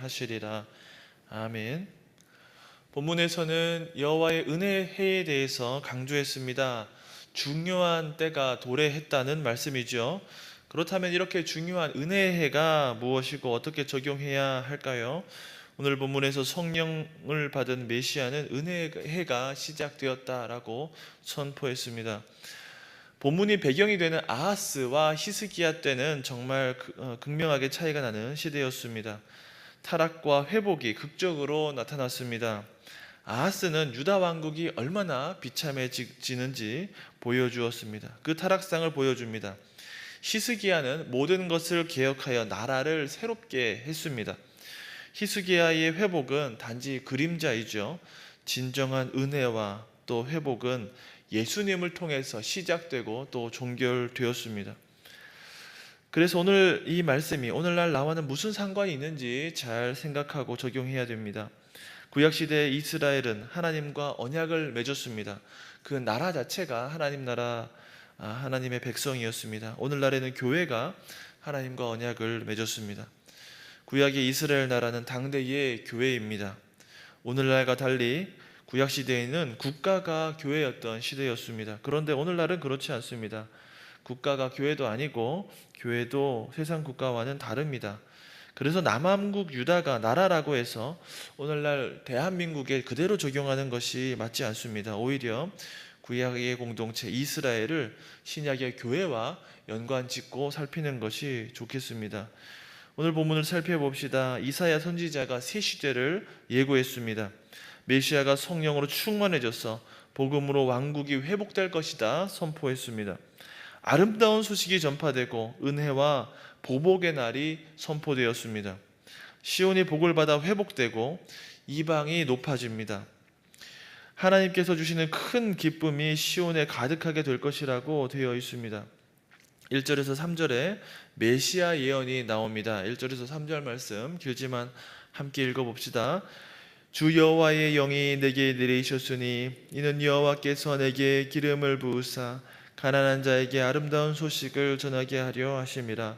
하시리라. 아멘. 본문에서는 여호와의 은혜 해에 대해서 강조했습니다. 중요한 때가 도래했다는 말씀이죠. 그렇다면 이렇게 중요한 은혜 해가 무엇이고 어떻게 적용해야 할까요? 오늘 본문에서 성령을 받은 메시아는 은혜 해가 시작되었다라고 선포했습니다. 본문이 배경이 되는 아하스와 히스기야 때는 정말 그- 어, 극명하게 차이가 나는 시대였습니다. 타락과 회복이 극적으로 나타났습니다. 아하스는 유다 왕국이 얼마나 비참해지는지 보여주었습니다. 그 타락상을 보여줍니다. 히스기야는 모든 것을 개혁하여 나라를 새롭게 했습니다. 히스기야의 회복은 단지 그림자이죠. 진정한 은혜와 또 회복은 예수님을 통해서 시작되고 또 종결되었습니다. 그래서 오늘 이 말씀이 오늘날 나와는 무슨 상관이 있는지 잘 생각하고 적용해야 됩니다. 구약 시대 이스라엘은 하나님과 언약을 맺었습니다. 그 나라 자체가 하나님 나라 아, 하나님의 백성이었습니다. 오늘날에는 교회가 하나님과 언약을 맺었습니다. 구약의 이스라엘 나라는 당대의 교회입니다. 오늘날과 달리 구약 시대에는 국가가 교회였던 시대였습니다. 그런데 오늘날은 그렇지 않습니다. 국가가 교회도 아니고 교회도 세상 국가와는 다릅니다. 그래서 남한국 유다가 나라라고 해서 오늘날 대한민국에 그대로 적용하는 것이 맞지 않습니다. 오히려 구약의 공동체 이스라엘을 신약의 교회와 연관 짓고 살피는 것이 좋겠습니다. 오늘 본문을 살펴봅시다. 이사야 선지자가 새 시대를 예고했습니다. 메시아가 성령으로 충만해져서 복음으로 왕국이 회복될 것이다 선포했습니다. 아름다운 소식이 전파되고 은혜와 보복의 날이 선포되었습니다. 시온이 복을 받아 회복되고 이방이 높아집니다. 하나님께서 주시는 큰 기쁨이 시온에 가득하게 될 것이라고 되어 있습니다. 1절에서 3절에 메시아 예언이 나옵니다. 1절에서 3절 말씀 길지만 함께 읽어 봅시다. 주 여호와의 영이 내게 내리셨으니 이는 여호와께서 내게 기름을 부으사 가난한 자에게 아름다운 소식을 전하게 하려 하심이라.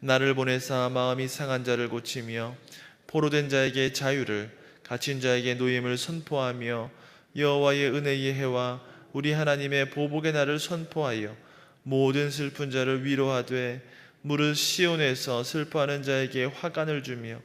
나를 보내사 마음이 상한 자를 고치며 포로된 자에게 자유를 갇힌 자에게 노임을 선포하며 여호와의 은혜의 해와 우리 하나님의 보복의 날을 선포하여 모든 슬픈 자를 위로하되 무릇 시온에서 슬퍼하는 자에게 화관을 주며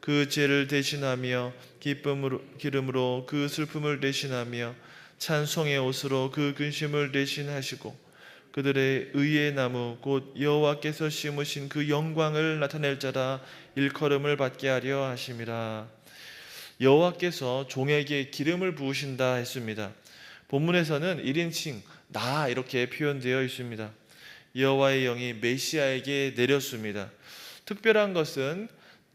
그 죄를 대신하며 기쁨으로 기름으로 그 슬픔을 대신하며 찬송의 옷으로 그 근심을 대신하시고 그들의 의의 나무 곧 여호와께서 심으신 그 영광을 나타낼 자라 일컬음을 받게 하려 하심이라 여호와께서 종에게 기름을 부으신다 했습니다. 본문에서는 1인칭 나 이렇게 표현되어 있습니다. 여호와의 영이 메시아에게 내렸습니다. 특별한 것은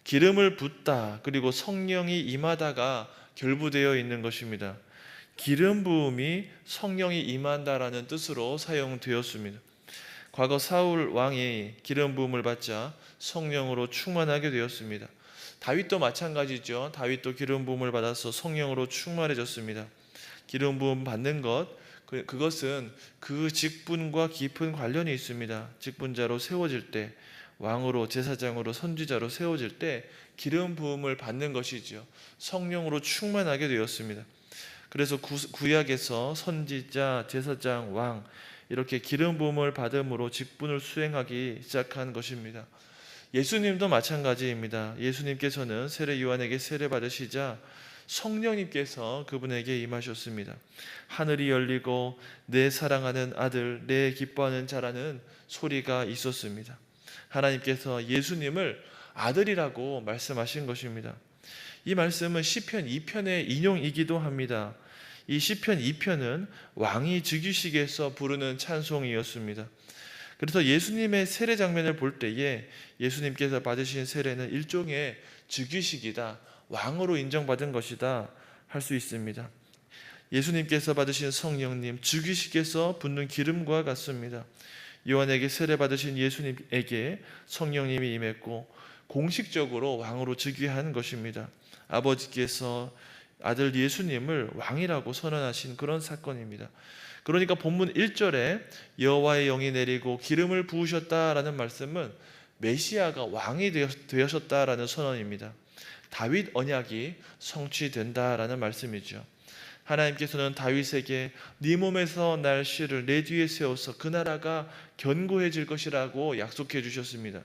기름을 붓다 그리고 성령이 임하다가 결부되어 있는 것입니다. 기름 부음이 성령이 임한다라는 뜻으로 사용되었습니다. 과거 사울 왕이 기름 부음을 받자 성령으로 충만하게 되었습니다. 다윗도 마찬가지죠. 다윗도 기름 부음을 받아서 성령으로 충만해졌습니다. 기름 부음 받는 것 그- 그것은 그 직분과 깊은 관련이 있습니다. 직분자로 세워질 때 왕으로 제사장으로 선지자로 세워질 때 기름 부음을 받는 것이지요. 성령으로 충만하게 되었습니다. 그래서 구, 구약에서 선지자, 제사장, 왕 이렇게 기름 부음을 받음으로 직분을 수행하기 시작한 것입니다. 예수님도 마찬가지입니다. 예수님께서는 세례 요한에게 세례 받으시자 성령님께서 그분에게 임하셨습니다. 하늘이 열리고 내 사랑하는 아들, 내 기뻐하는 자라는 소리가 있었습니다. 하나님께서 예수님을 아들이라고 말씀하신 것입니다. 이 말씀은 시편 2편의 인용이기도 합니다. 이 시편 2편은 왕이 즉위식에서 부르는 찬송이었습니다. 그래서 예수님의 세례 장면을 볼 때에 예수님께서 받으신 세례는 일종의 즉위식이다. 왕으로 인정받은 것이다 할 수 있습니다. 예수님께서 받으신 성령님 즉위식에서 붓는 기름과 같습니다. 요한에게 세례 받으신 예수님에게 성령님이 임했고 공식적으로 왕으로 즉위한 것입니다. 아버지께서 아들 예수님을 왕이라고 선언하신 그런 사건입니다. 그러니까 본문 1절에 여호와의 영이 내리고 기름을 부으셨다라는 말씀은 메시아가 왕이 되셨다라는 선언입니다. 다윗 언약이 성취된다라는 말씀이죠. 하나님께서는 다윗에게 네 몸에서 날 씨를 내 뒤에 세워서 그 나라가 견고해질 것이라고 약속해 주셨습니다.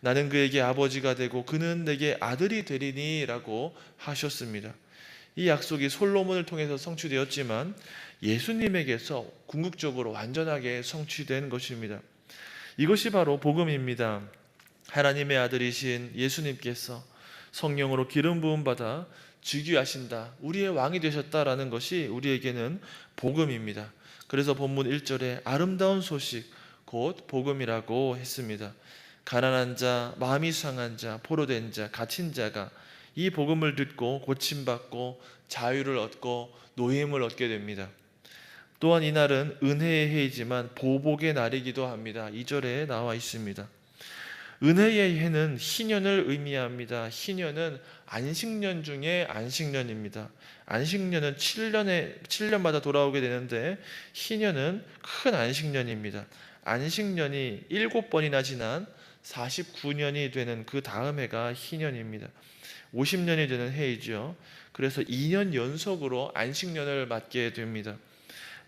나는 그에게 아버지가 되고 그는 내게 아들이 되리니라고 하셨습니다. 이 약속이 솔로몬을 통해서 성취되었지만 예수님에게서 궁극적으로 완전하게 성취된 것입니다. 이것이 바로 복음입니다. 하나님의 아들이신 예수님께서 성령으로 기름 부음 받아 즉위하신다. 우리의 왕이 되셨다라는 것이 우리에게는 복음입니다. 그래서 본문 1절에 아름다운 소식 곧 복음이라고 했습니다. 가난한 자, 마음이 상한 자, 포로된 자, 갇힌 자가 이 복음을 듣고 고침받고 자유를 얻고 노임을 얻게 됩니다. 또한 이날은 은혜의 해이지만 보복의 날이기도 합니다. 2절에 나와 있습니다. 은혜의 해는 희년을 의미합니다. 희년은 안식년 중에 안식년입니다. 안식년은 7년에 7년마다 돌아오게 되는데 희년은 큰 안식년입니다. 안식년이 7번이나 지난 49년이 되는 그 다음 해가 희년입니다. 50년이 되는 해이죠. 그래서 2년 연속으로 안식년을 맞게 됩니다.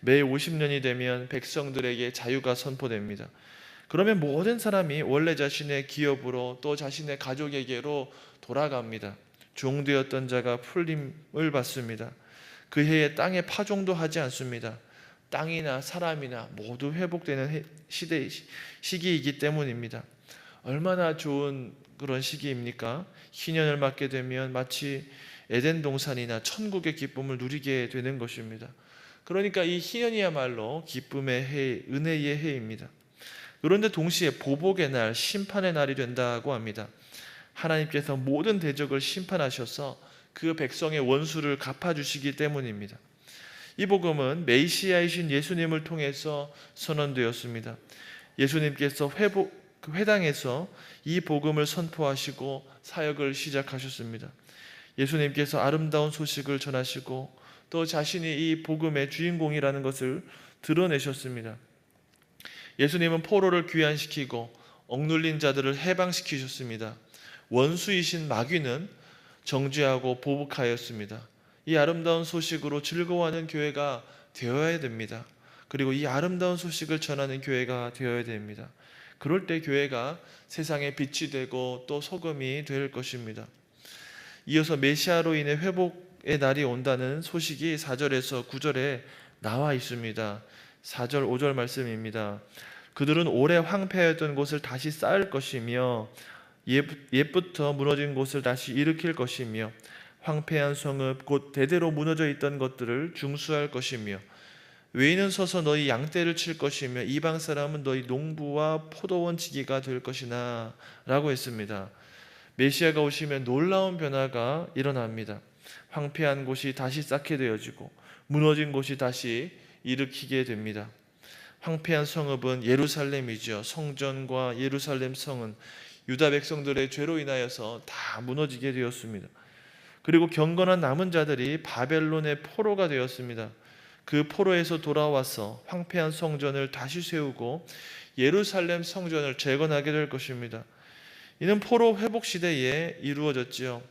매 50년이 되면 백성들에게 자유가 선포됩니다. 그러면 모든 사람이 원래 자신의 기업으로 또 자신의 가족에게로 돌아갑니다. 종되었던 자가 풀림을 받습니다. 그 해에 땅에 파종도 하지 않습니다. 땅이나 사람이나 모두 회복되는 시대 시기이기 때문입니다. 얼마나 좋은 그런 시기입니까? 희년을 맞게 되면 마치 에덴 동산이나 천국의 기쁨을 누리게 되는 것입니다. 그러니까 이 희년이야말로 기쁨의 해, 은혜의 해입니다. 그런데 동시에 보복의 날, 심판의 날이 된다고 합니다. 하나님께서 모든 대적을 심판하셔서 그 백성의 원수를 갚아주시기 때문입니다. 이 복음은 메시아이신 예수님을 통해서 선언되었습니다. 예수님께서 회복, 그 회당에서 이 복음을 선포하시고 사역을 시작하셨습니다. 예수님께서 아름다운 소식을 전하시고 또 자신이 이 복음의 주인공이라는 것을 드러내셨습니다. 예수님은 포로를 귀환시키고 억눌린 자들을 해방시키셨습니다. 원수이신 마귀는 정죄하고 보복하였습니다. 이 아름다운 소식으로 즐거워하는 교회가 되어야 됩니다. 그리고 이 아름다운 소식을 전하는 교회가 되어야 됩니다. 그럴 때 교회가 세상의 빛이 되고 또 소금이 될 것입니다. 이어서 메시아로 인해 회복의 날이 온다는 소식이 4절에서 9절에 나와 있습니다. 4절, 5절 말씀입니다. 그들은 오래 황폐했던 곳을 다시 쌓을 것이며 옛부터 무너진 곳을 다시 일으킬 것이며 황폐한 성읍 곧 대대로 무너져 있던 것들을 중수할 것이며 외인은 서서 너희 양떼를 칠 것이며 이방 사람은 너희 농부와 포도원 지기가 될 것이나 라고 했습니다. 메시아가 오시면 놀라운 변화가 일어납니다. 황폐한 곳이 다시 쌓게 되어지고 무너진 곳이 다시 일으키게 됩니다. 황폐한 성읍은 예루살렘이죠. 성전과 예루살렘 성은 유다 백성들의 죄로 인하여서 다 무너지게 되었습니다. 그리고 경건한 남은 자들이 바벨론의 포로가 되었습니다. 그 포로에서 돌아와서 황폐한 성전을 다시 세우고 예루살렘 성전을 재건하게 될 것입니다. 이는 포로 회복 시대에 이루어졌지요.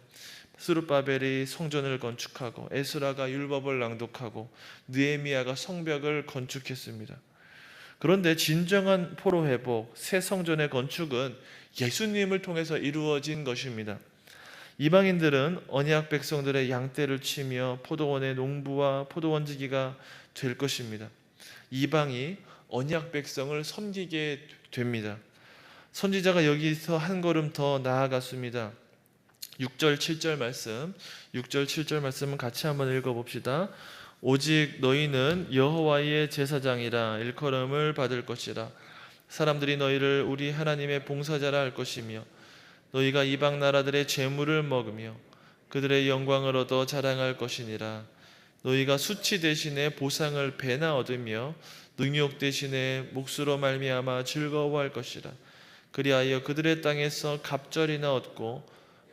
스룹바벨이 성전을 건축하고 에스라가 율법을 낭독하고 느헤미야가 성벽을 건축했습니다. 그런데 진정한 포로 회복, 새 성전의 건축은 예수님을 통해서 이루어진 것입니다. 이방인들은 언약 백성들의 양떼를 치며 포도원의 농부와 포도원지기가 될 것입니다. 이방이 언약 백성을 섬기게 됩니다. 선지자가 여기서 한 걸음 더 나아갔습니다. 6절 7절 말씀, 6절 7절 말씀은 같이 한번 읽어 봅시다. 오직 너희는 여호와의 제사장이라 일컬음을 받을 것이라 사람들이 너희를 우리 하나님의 봉사자라 할 것이며 너희가 이방 나라들의 재물을 먹으며 그들의 영광을 얻어 자랑할 것이니라. 너희가 수치 대신에 보상을 배나 얻으며 능욕 대신에 몫으로 말미암아 즐거워할 것이라. 그리하여 그들의 땅에서 갑절이나 얻고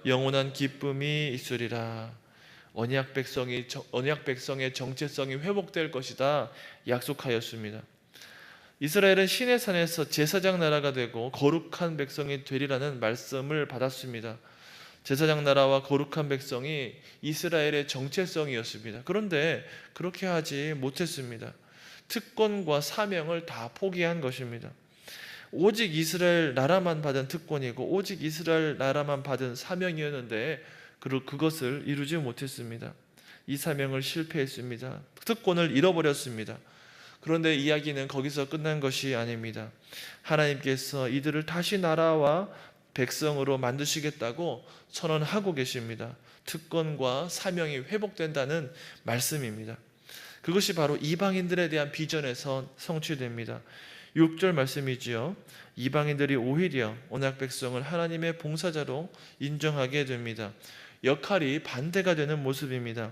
영원한 기쁨이 있으리라. 언약 백성이 언약 백성의 정체성이 회복될 것이다 약속하였습니다. 이스라엘은 신의 산에서 제사장 나라가 되고 거룩한 백성이 되리라는 말씀을 받았습니다. 제사장 나라와 거룩한 백성이 이스라엘의 정체성이었습니다. 그런데 그렇게 하지 못했습니다. 특권과 사명을 다 포기한 것입니다. 오직 이스라엘 나라만 받은 특권이고 오직 이스라엘 나라만 받은 사명이었는데 그- 그것을 이루지 못했습니다. 이 사명을 실패했습니다. 특권을 잃어버렸습니다. 그런데 이야기는 거기서 끝난 것이 아닙니다. 하나님께서 이들을 다시 나라와 백성으로 만드시겠다고 선언하고 계십니다. 특권과 사명이 회복된다는 말씀입니다. 그것이 바로 이방인들에 대한 비전에서 성취됩니다. 6절 말씀이지요. 이방인들이 오히려 언약 백성을 하나님의 봉사자로 인정하게 됩니다. 역할이 반대가 되는 모습입니다.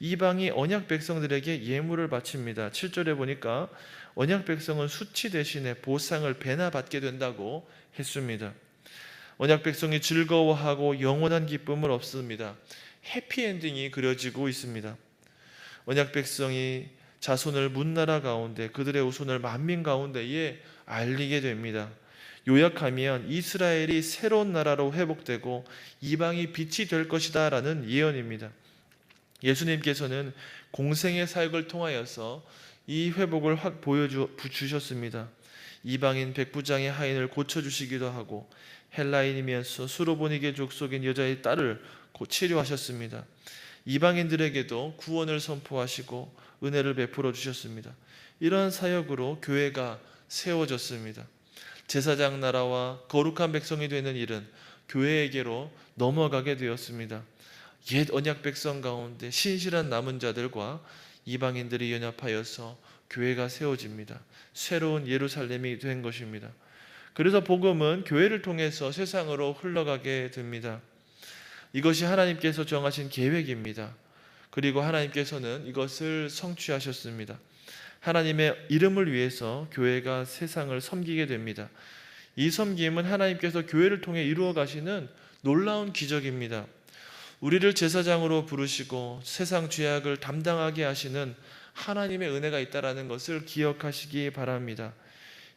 이방이 언약 백성들에게 예물을 바칩니다. 7절에 보니까 언약 백성은 수치 대신에 보상을 배나 받게 된다고 했습니다. 언약 백성이 즐거워하고 영원한 기쁨을 얻습니다. 해피엔딩이 그려지고 있습니다. 언약 백성이 자손을 문나라 가운데 그들의 후손을 만민 가운데에 알리게 됩니다. 요약하면 이스라엘이 새로운 나라로 회복되고 이방이 빛이 될 것이다라는 예언입니다. 예수님께서는 공생의 사역을 통하여서 이 회복을 확 보여주셨습니다. 이방인 백부장의 하인을 고쳐주시기도 하고 헬라인이면서 수로보니게 족속인 여자의 딸을 고- 치료하셨습니다. 이방인들에게도 구원을 선포하시고 은혜를 베풀어 주셨습니다. 이러한 사역으로 교회가 세워졌습니다. 제사장 나라와 거룩한 백성이 되는 일은 교회에게로 넘어가게 되었습니다. 옛 언약 백성 가운데 신실한 남은 자들과 이방인들이 연합하여서 교회가 세워집니다. 새로운 예루살렘이 된 것입니다. 그래서 복음은 교회를 통해서 세상으로 흘러가게 됩니다. 이것이 하나님께서 정하신 계획입니다. 그리고 하나님께서는 이것을 성취하셨습니다. 하나님의 이름을 위해서 교회가 세상을 섬기게 됩니다. 이 섬김은 하나님께서 교회를 통해 이루어 가시는 놀라운 기적입니다. 우리를 제사장으로 부르시고 세상 죄악을 담당하게 하시는 하나님의 은혜가 있다라는 것을 기억하시기 바랍니다.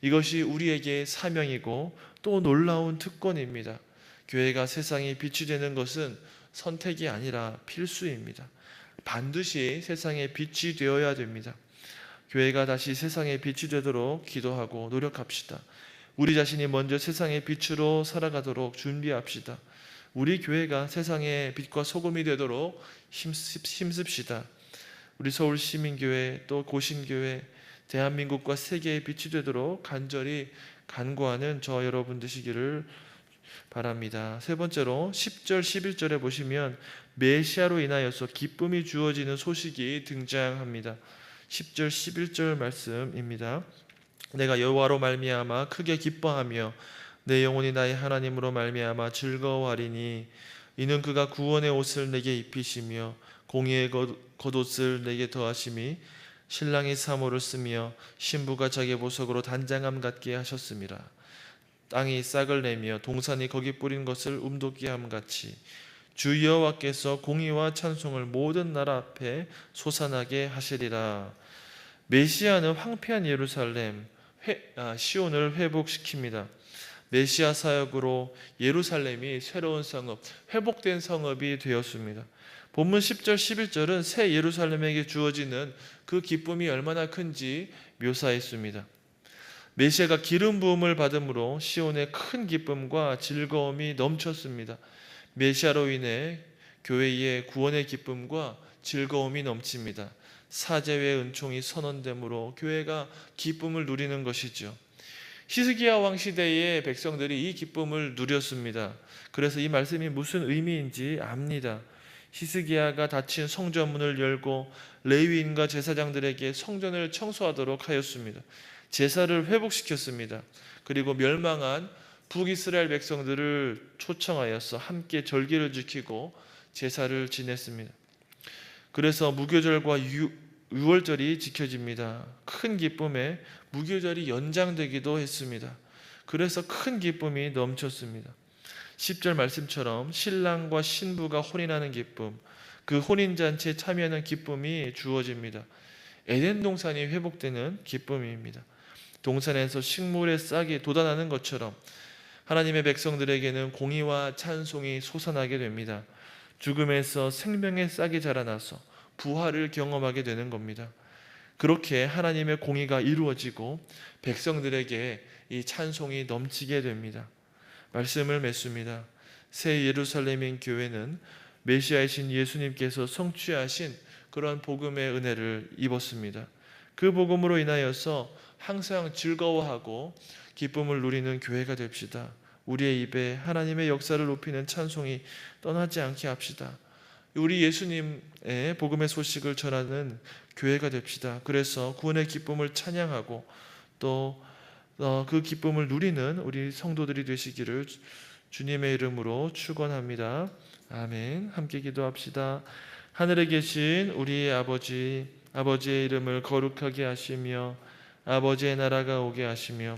이것이 우리에게 사명이고 또 놀라운 특권입니다. 교회가 세상에 빛이 되는 것은 선택이 아니라 필수입니다. 반드시 세상에 빛이 되어야 됩니다. 교회가 다시 세상에 빛이 되도록 기도하고 노력합시다. 우리 자신이 먼저 세상의 빛으로 살아가도록 준비합시다. 우리 교회가 세상의 빛과 소금이 되도록 힘씁, 힘씁 시다. 우리 서울 시민교회 또 고신교회 대한민국과 세계의 빛이 되도록 간절히 간구하는 저 여러분 되시기를 바랍니다. 세 번째로 10절 11절에 보시면 메시아로 인하여서 기쁨이 주어지는 소식이 등장합니다. 10절 11절 말씀입니다. 내가 여호와로 말미암아 크게 기뻐하며 내 영혼이 나의 하나님으로 말미암아 즐거워하리니 이는 그가 구원의 옷을 내게 입히시며 공의의 겉- 겉옷을 내게 더하심이 신랑이 사모를 쓰며 신부가 자기 보석으로 단장함 같게 하셨음이라 땅이 싹을 내며 동산이 거기 뿌린 것을 움돋게 함 같이 주 여호와께서 공의와 찬송을 모든 나라 앞에 솟아나게 하시리라 메시아는 황폐한 예루살렘 회- 아, 시온을 회복시킵니다. 메시아 사역으로 예루살렘이 새로운 성읍, 회복된 성읍이 되었습니다. 본문 10절 11절은 새 예루살렘에게 주어지는 그 기쁨이 얼마나 큰지 묘사했습니다. 메시아가 기름 부음을 받음으로 시온의 큰 기쁨과 즐거움이 넘쳤습니다. 메시아로 인해 교회의 구원의 기쁨과 즐거움이 넘칩니다. 사제의 은총이 선언됨으로 교회가 기쁨을 누리는 것이죠. 히스기야 왕 시대의 백성들이 이 기쁨을 누렸습니다. 그래서 이 말씀이 무슨 의미인지 압니다. 히스기야가 닫힌 성전문을 열고 레위인과 제사장들에게 성전을 청소하도록 하였습니다. 제사를 회복시켰습니다. 그리고 멸망한 북이스라엘 백성들을 초청하여서 함께 절기를 지키고 제사를 지냈습니다. 그래서 무교절과 유, 유월절이 지켜집니다. 큰 기쁨에 무교절이 연장되기도 했습니다. 그래서 큰 기쁨이 넘쳤습니다. 10절 말씀처럼 신랑과 신부가 혼인하는 기쁨, 그 혼인잔치에 참여하는 기쁨이 주어집니다. 에덴 동산이 회복되는 기쁨입니다. 동산에서 식물의 싹이 돋아나는 것처럼 하나님의 백성들에게는 공의와 찬송이 솟아나게 됩니다. 죽음에서 생명의 싹이 자라나서 부활을 경험하게 되는 겁니다. 그렇게 하나님의 공의가 이루어지고 백성들에게 이 찬송이 넘치게 됩니다. 말씀을 맺습니다. 새 예루살렘인 교회는 메시아이신 예수님께서 성취하신 그런 복음의 은혜를 입었습니다. 그 복음으로 인하여서 항상 즐거워하고 기쁨을 누리는 교회가 됩시다. 우리의 입에 하나님의 역사를 높이는 찬송이 떠나지 않게 합시다. 우리 예수님의 복음의 소식을 전하는 교회가 됩시다. 그래서 구원의 기쁨을 찬양하고 또 그 기쁨을 누리는 우리 성도들이 되시기를 주님의 이름으로 축원합니다. 아멘. 함께 기도합시다. 하늘에 계신 우리 아버지 아버지의 이름을 거룩하게 하시며 아버지의 나라가 오게 하시며